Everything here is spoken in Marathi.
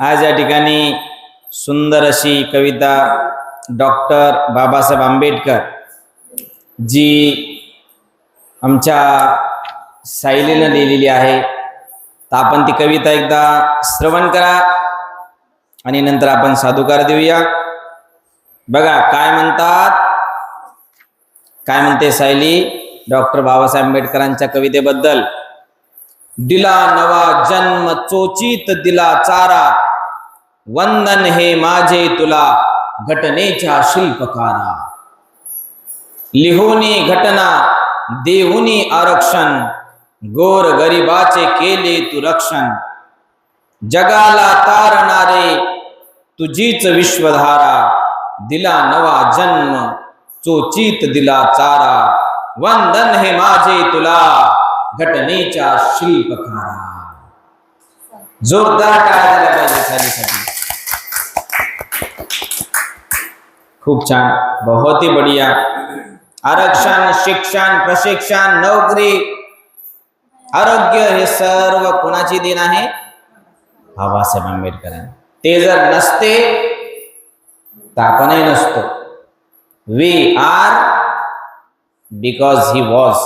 आज या ठिकाणी सुंदर अशी कविता डॉक्टर बाबासाहेब आंबेडकर जी आमच्या सायलीनं लिहिलेली आहे. तर आपण ती कविता एकदा श्रवण करा आणि नंतर आपण साधुकार देऊया. बघा काय म्हणतात? काय म्हणते सायली? डॉक्टर बाबासाहेब आंबेडकरांच्या कवितेबद्दल. दिला नवा जन्म चोचित दिला चारा. वंदन हे माझे तुला घटनेच्या शिल्पकारा. लिहुनी घटना देहुनी आरक्षण गोर गरिबाचे केले तू रक्षण. जगाला तारणारे तुझीच विश्वधारा. दिला नवा जन्म चोचित दिला चारा. वंदन हे माझे तुला घटनेच्या शिल्पकारा जोरदार टाळ्या झाला पाहिजे सालीसाठी खूप छान. बहुत ही बढिया. आरक्षण शिक्षण प्रशिक्षण नोकरी. आरोग्य हे सर्व कोणाची देण आहे? बाबासाहेब आंबेडकर ते जर नसते तर आपणही नसतो. We are because he was